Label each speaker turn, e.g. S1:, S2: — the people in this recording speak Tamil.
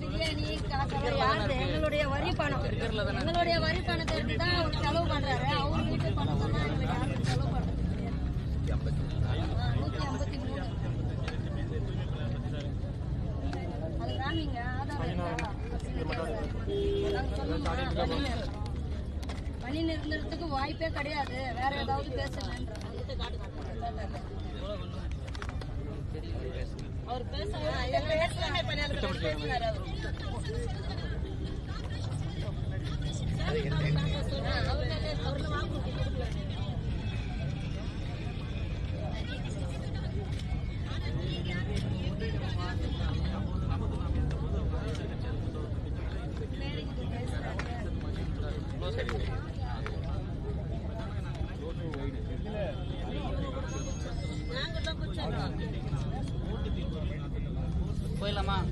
S1: பிரியாணி காசு யாரு எங்களுடைய வரி பணம். எங்களுடைய வரி பணத்தை எடுத்து தான் அவர் செலவு பண்றாரு. அவர் வீட்டு பணம் தான் எங்களுக்கு யாரும் செலவு பண்றது நூத்தி ஐம்பத்தி மூணு. அது காமிங்க ஆதாரம் பணி நிறுத்தத்துக்கு வாய்ப்பே கிடையாது. வேற ஏதாவது பேசுங்கன்ற நாங்கள் பேச 会？了
S2: 吗？